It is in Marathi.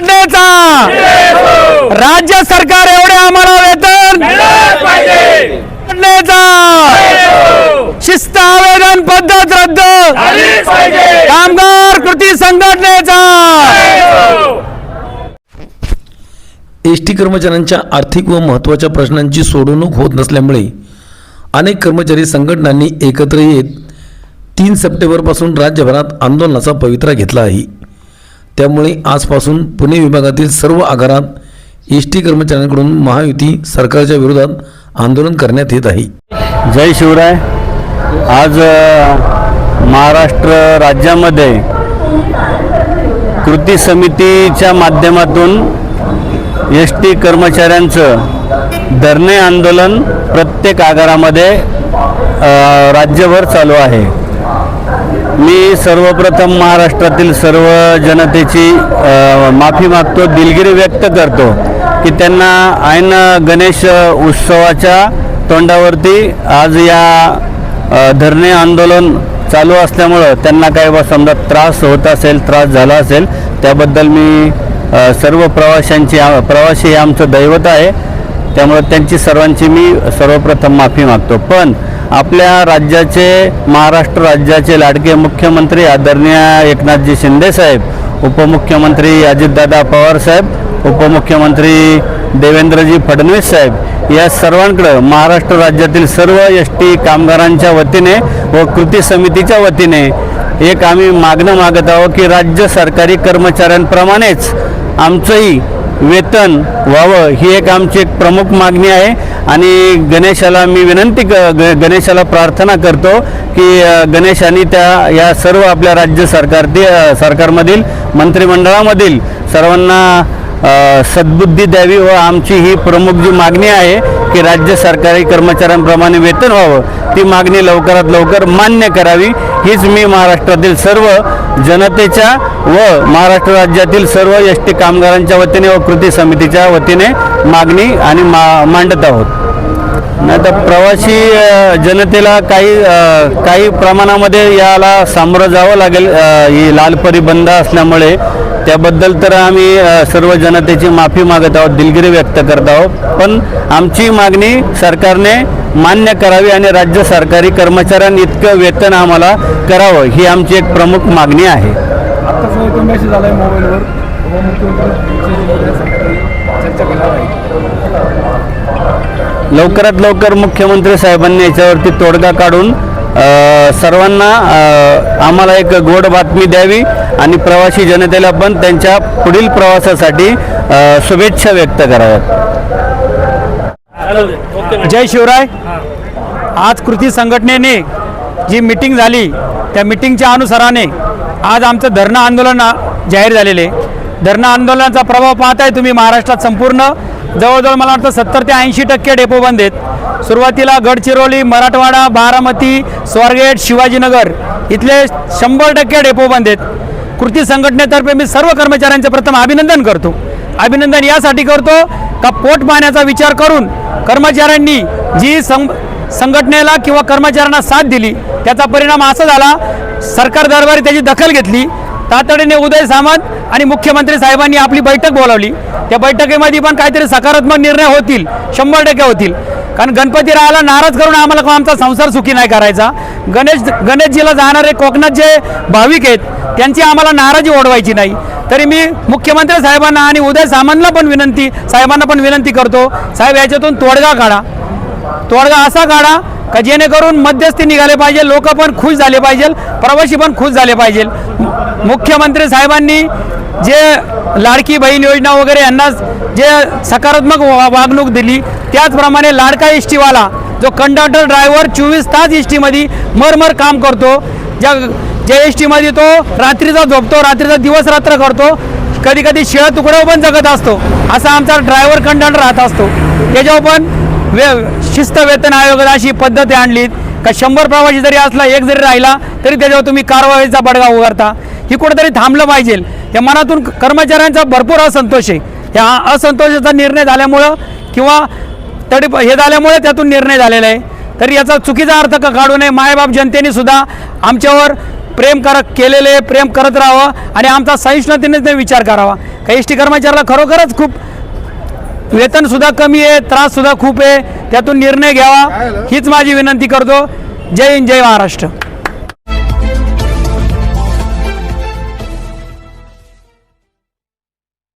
संघटनेचा राज्य सरकार एवढे आम्हाला वेतन! शिस्त आवेदन पद्धत रद्द! कामगार कृती संघटनेचा! एस टी कर्मचाऱ्यांच्या आर्थिक व महत्त्वाच्या प्रश्नांची सोडवणूक होत नसल्यामुळे अनेक कर्मचारी संघटनांनी एकत्र येत तीन सप्टेंबरपासून राज्यभरात आंदोलनाचा पवित्रा घेतला आहे. त्यामुळे आजपासून पुणे विभागातील सर्व आगारात एस टी कर्मचाऱ्यांकडून महायुती सरकारच्या विरोधात आंदोलन करण्यात येत आहे. जय शिवराय. आज महाराष्ट्र राज्यामध्ये कृती समितीच्या माध्यमातून एस टी कर्मचाऱ्यांचं धरणे आंदोलन प्रत्येक आगारामध्ये राज्यभर चालू आहे. मी सर्वप्रथम महाराष्ट्रातील सर्व जनतेची माफी मागतो दिलगिरी व्यक्त करतो की त्यांना ऐन गणेश उत्सवाच्या तोंडावरती आज या धरणे आंदोलन चालू असल्यामुळं त्यांना काही बा समजा त्रास होत असेल त्रास झाला असेल त्याबद्दल मी सर्व प्रवाशांची प्रवासी हे आमचं दैवत आहे. त्यामुळं त्यांची सर्वांची मी सर्वप्रथम माफी मागतो. पण आपल्या राज्याचे महाराष्ट्र राज्याचे लाडके मुख्यमंत्री आदरणीय एकनाथजी शिंदे साहेब उपमुख्यमंत्री अजितदादा पवार साहेब उपमुख्यमंत्री देवेंद्रजी फडणवीस साहेब या सर्वांकडं महाराष्ट्र राज्यातील सर्व एस टी कामगारांच्या वतीने व कृती समितीच्या वतीने एक आम्ही मागणं मागत आहोत की राज्य सरकारी कर्मचाऱ्यांप्रमाणेच आमचंही वेतन व्हावं ही एक आमची एक प्रमुख मागणी आहे. आणि गणेशाला मी विनंती क ग- गणेशाला प्रार्थना करतो की गणेशाने त्या या सर्व आपल्या राज्य सरकार सरकारमधील मंत्रिमंडळामधील सर्वांना सद्बुद्धी द्यावी व आमची ही प्रमुख जी मागणी आहे की राज्य सरकारी कर्मचाऱ्यांप्रमाणे वेतन व्हावं ती मागणी लवकरात लवकर मान्य करावी. हीच मी महाराष्ट्रातील सर्व जनतेच्या व महाराष्ट्र राज्यातील सर्व एस टी कामगारांच्या वतीने व कृती समितीच्या वतीने मागणी आणि मा मांडत आहोत. नाही प्रवासी जनतेला काही काही प्रमाणामध्ये याला सामोरं जावं लागेल. ही लालपरी बंद असल्यामुळे त्याबद्दल तर आम्ही सर्व जनतेची माफी मागत आहोत दिलगिरी व्यक्त करत आहोत. पण आमची मागणी सरकारने मान्य करावी आणि राज्य सरकारी कर्मचाऱ्यांनी इतकं वेतन आम्हाला करावं ही आमची एक प्रमुख मागणी आहे. लवकरात लवकर मुख्यमंत्री साहेबांनी याच्यावरती तोडगा काढून सर्वांना आम्हाला एक गोड बातमी द्यावी आणि प्रवासी जनतेला पण त्यांच्या पुढील प्रवासासाठी शुभेच्छा व्यक्त कराव्यात. जय शिवराय. आज कृती संघटनेने जी मिटिंग झाली त्या मिटिंगच्या अनुसाराने आज आमचं धरणं आंदोलन जाहीर झालेले. धरणं आंदोलनाचा प्रभाव पाहताय तुम्ही महाराष्ट्रात संपूर्ण. जवळजवळ मला वाटतं सत्तर ते ऐंशी टक्के डेपो बंद आहेत. सुरुवातीला गडचिरोली मराठवाडा बारामती स्वारगेट शिवाजीनगर इथले शंभर टक्के डेपो बंद आहेत. कृती संघटनेतर्फे मी सर्व कर्मचाऱ्यांचे प्रथम अभिनंदन करतो. अभिनंदन यासाठी करतो का पोट पाण्याचा विचार करून कर्मचाऱ्यांनी जी सं संघटनेला किंवा कर्मचाऱ्यांना साथ दिली त्याचा परिणाम असा झाला सरकार दरबारी त्याची दखल घेतली. तातडीने उदय सामंत आणि मुख्यमंत्री साहेबांनी आपली बैठक बोलावली. त्या बैठकीमध्ये पण काहीतरी सकारात्मक निर्णय होतील शंभर टक्के होतील. कारण गणपती रायाला नाराज करून आम्हाला आमचा संसार सुखी नाही करायचा. गणेश गणेशजीला जाणारे कोकणात जे भाविक आहेत त्यांची आम्हाला नाराजी ओढवायची नाही. तरी मी मुख्यमंत्री साहेबांना आणि उदय सामंतला पण विनंती साहेबांना पण विनंती करतो साहेब याच्यातून तोडगा काढा. तोडगा असा काढा का जेणेकरून मध्यस्थी निघाले पाहिजे लोक पण खुश झाले पाहिजे प्रवासी पण खुश झाले पाहिजे. मुख्यमंत्री साहेबांनी जे लाडकी बहीण योजना वगैरे यांना जे सकारात्मक वा- वागणूक दिली त्याचप्रमाणे लाडका एस टीवाला जो कंडक्टर ड्रायव्हर चोवीस तास एस टीमध्ये मरमर काम करतो ज्या ज्या एस टीमध्ये तो रात्रीचा झोपतो रात्रीचा दिवस रात्र करतो कधी कधी शेळ तुकड्यावर पण जगत असतो असा आमचा ड्रायव्हर कंडक्टर राहत असतो. त्याच्यावर पण वे शिस्त वेतन आयोगाने अशी पद्धती आणलीत का शंभर प्रवासी जरी असला एक जरी राहिला तरी त्याच्यावर तुम्ही कारवाईचा बडगा उगारता. ही कुठेतरी थांबलं पाहिजे. या मनातून कर्मचाऱ्यांचा भरपूर असंतोष आहे. या असंतोषाचा निर्णय झाल्यामुळं किंवा तरी हे झाल्यामुळे त्यातून निर्णय झालेला आहे. तरी याचा चुकीचा अर्थ का काढू नये. मायबाप जनतेने सुद्धा आमच्यावर प्रेम कर केलेले प्रेम करत राहावं आणि आमचा सहिष्णुतेने विचार करावा. का एस टी कर्मचाऱ्याला खरोखरच खूप वेतनसुद्धा कमी आहे त्राससुद्धा खूप आहे. त्यातून निर्णय घ्यावा. हीच माझी विनंती करतो. जय हिंद जय महाराष्ट्र.